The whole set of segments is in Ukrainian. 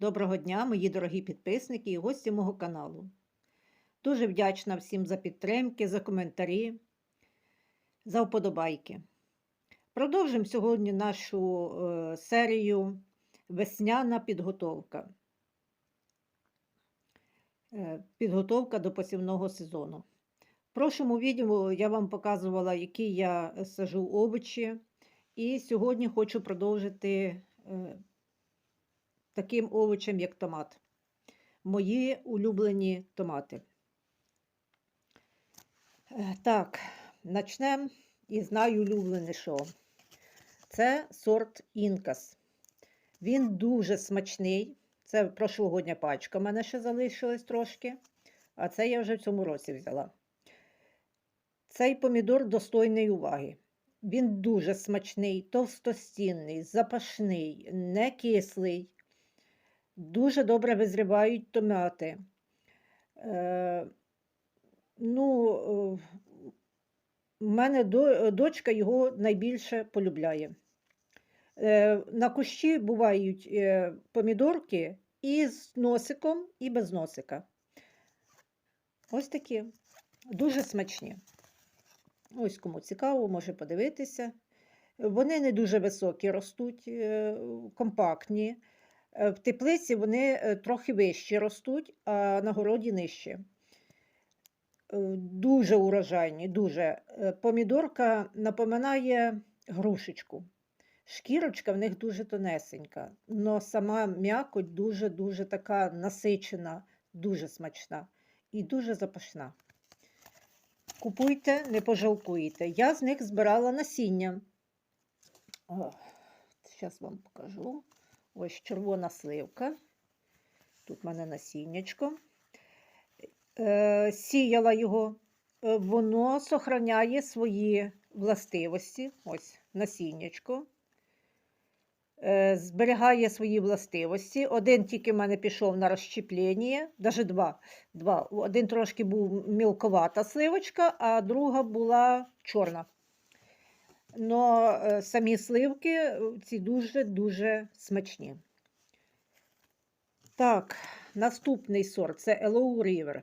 Доброго дня, мої дорогі підписники і гості мого каналу. Дуже вдячна всім за підтримки, за коментарі, за вподобайки. Продовжимо сьогодні нашу е, серію Весняна підготовка. Е, Підготовка до посівного сезону. В прошлому відео я вам показувала, які я сажу овочі, і сьогодні хочу продовжити. Таким овочем, як томат. Мої улюблені томати. Е, Так, почнемо із найулюбленішого. Це сорт Інкас. Він дуже смачний. Це прошлогодня пачка. У мене ще залишилась трошки, а це я вже в цьому році взяла. Цей помідор достойний уваги. Він дуже смачний, товстостінний, запашний, не кислий. Дуже добре визрівають томати. Е, ну, е, в мене дочка його найбільше полюбляє. Е, на кущі бувають помідорки і з носиком, і без носика. Ось такі. Дуже смачні. Ось кому цікаво, може подивитися. Вони не дуже високі ростуть, компактні. Е, В теплиці вони е, трохи вищі ростуть, а на городі нижче. Е, Дуже урожайні, дуже. Помідорка напоминає грушечку. Шкірочка в них дуже тонесенька, але сама м'якоть дуже-дуже така насичена, дуже смачна і дуже запашна. Купуйте, не пожалкуєте. Я з них збирала насіння. Зараз вам покажу. Ось червона сливка. Тут в мене насіннячко. Е, сіяла його, Е, воно сохраняє свої властивості. Ось насіннячко. Е, зберігає свої властивості. Один тільки в мене пішов на розщеплення, навіть два. два. Один трошки був мілковата сливочка, а друга була чорна. Но е, самі сливки е, ці дуже-дуже смачні. Так, наступний сорт це Hello River.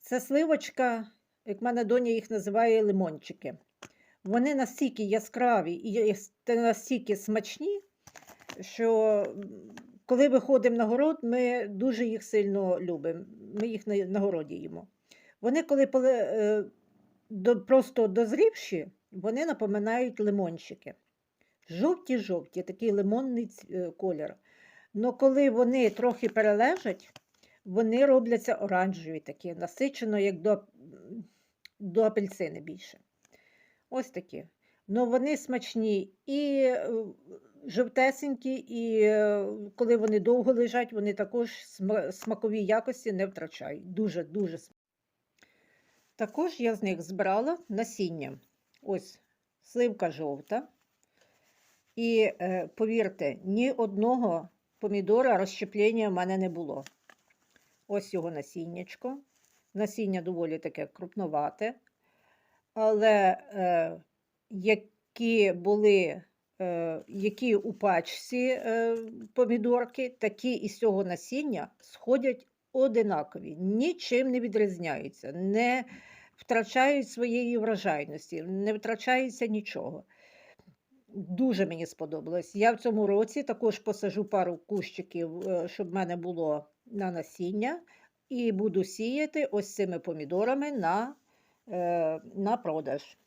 Це сливочка, як мене доня їх називає лимончики. Вони настільки яскраві і настільки смачні, що коли виходимо на город, ми дуже їх сильно любимо. Ми їх на, городі їмо. Вони, коли е, просто дозрівші, вони напоминають лимончики. Жовті-жовті, такий лимонний е, колір. Но коли вони трохи перележать, вони робляться оранжеві такі, насичено, як до, до апельсини більше. Ось такі. Ну, вони смачні і е, жовтесенькі, і е, коли вони довго лежать, вони також смакові якості не втрачають. Дуже-дуже смачні. Також я з них збирала насіння. Ось сливка жовта. І е, повірте, ні одного помідора розщеплення в мене не було. Ось його насіннячко. Насіння доволі таке крупновате. Але е, які були, е, які у пачці е, помідорки, такі із цього насіння сходять одинакові, нічим не відрізняються, не втрачають своєї врожайності, не втрачається нічого. Дуже мені сподобалось. Я в цьому році також посажу пару кущиків, е, щоб в мене було на насіння, і буду сіяти ось цими помідорами на, е, на продаж,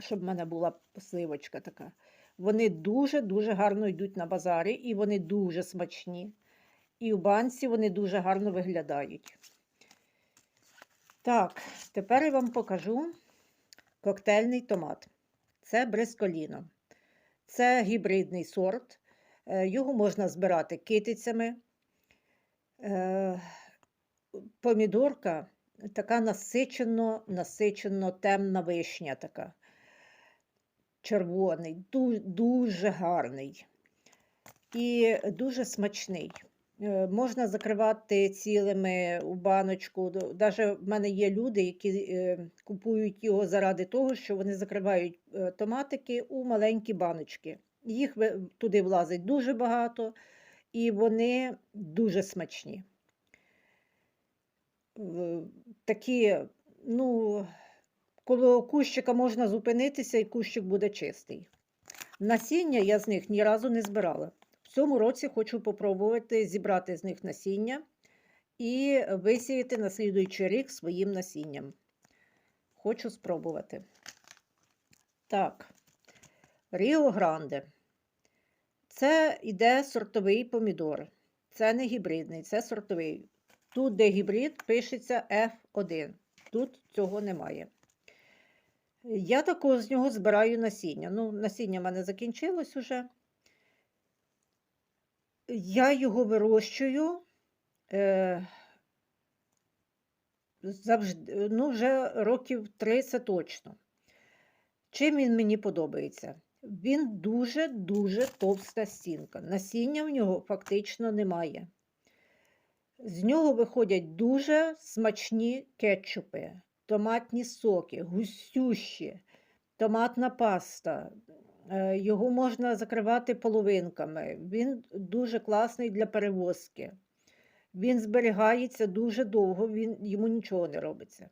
щоб в мене була сливочка така. Вони дуже-дуже гарно йдуть на базарі, і вони дуже смачні. І в банці вони дуже гарно виглядають. Так, тепер я вам покажу коктейльний томат. Це брисколіно. Це гібридний сорт. Е, Його можна збирати китицями. Е, Помідорка така насичено, насичено темна вишня така. Червоний, ду- дуже гарний і дуже смачний. Е, Можна закривати цілими у баночку. Навіть в мене є люди, які е, купують його заради того, що вони закривають е, томатики у маленькі баночки. Їх туди влазить дуже багато, і вони дуже смачні. Такі, ну, коло кущика можна зупинитися, і кущик буде чистий. Насіння я з них ні разу не збирала. В цьому році хочу попробувати зібрати з них насіння і висіяти на слідуючий рік своїм насінням. Хочу спробувати. Так, Ріо Гранде. Це іде сортовий помідор. Це не гібридний, це сортовий. Тут, де гібрид, пишеться F1. Тут цього немає. Я також з нього збираю насіння. Ну, насіння в мене закінчилось уже. Я його вирощую е, завжди, ну, вже років три це точно. Чим він мені подобається? Він дуже-дуже товста стінка. Насіння в нього фактично немає. З нього виходять дуже смачні кетчупи, томатні соки, густющі, томатна паста. Е, Його можна закривати половинками. Він дуже класний для перевозки. Він зберігається дуже довго, він, йому нічого не робиться.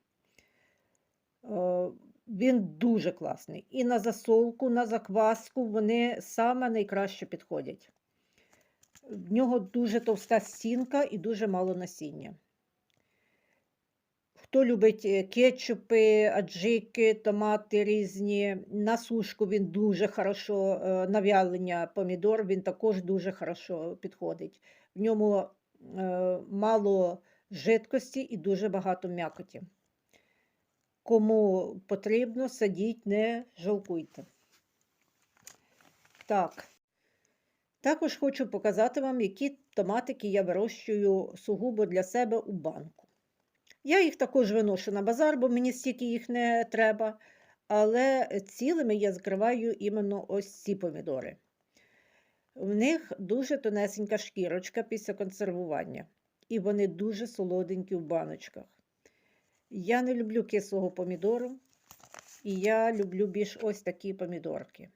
Е, Він дуже класний. І на засолку, на закваску вони саме найкраще підходять. В нього дуже товста стінка і дуже мало насіння. Хто любить е, кетчупи, аджики, томати різні, на сушку він дуже хорошо, е, на вялення помідор він також дуже хорошо підходить. В ньому е, мало жидкості і дуже багато м'якоті. Кому потрібно, садіть, не жалкуйте. Так. Також хочу показати вам, які томатики я вирощую сугубо для себе у банку. Я їх також виношу на базар, бо мені стільки їх не треба. Але цілими я закриваю іменно ось ці помідори. В них дуже тонесенька шкірочка після консервування. І вони дуже солоденькі в баночках. Я не люблю кислого помідору, і я люблю більш ось такі помідорки.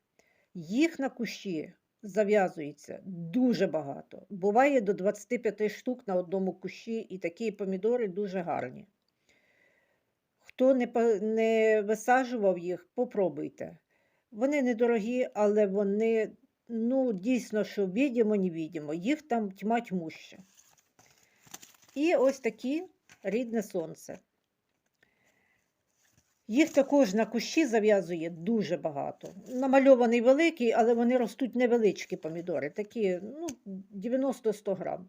Їх на кущі зав'язується дуже багато. Буває до 25 штук на одному кущі, і такі помідори дуже гарні. Хто не, не висаджував їх, попробуйте. Вони недорогі, але вони ну, дійсно, що відімо, не відімо. Їх там тьма тьмуща. І ось такі рідне сонце. Їх також на кущі зав'язує дуже багато. Намальований великий, але вони ростуть невеличкі помідори, такі ну, 90-100 грам.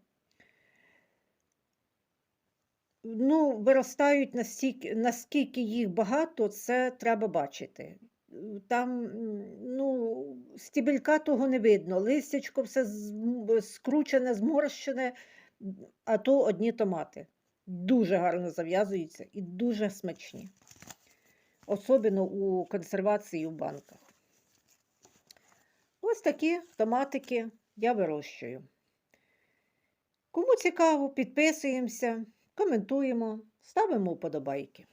Ну, виростають настільки, наскільки їх багато, це треба бачити. Там ну, стібелька того не видно, листячко все скручене, зморщене, а то одні томати. Дуже гарно зав'язуються і дуже смачні особливо у консервації в банках. Ось такі томатики я вирощую. Кому цікаво, підписуємося, коментуємо, ставимо вподобайки.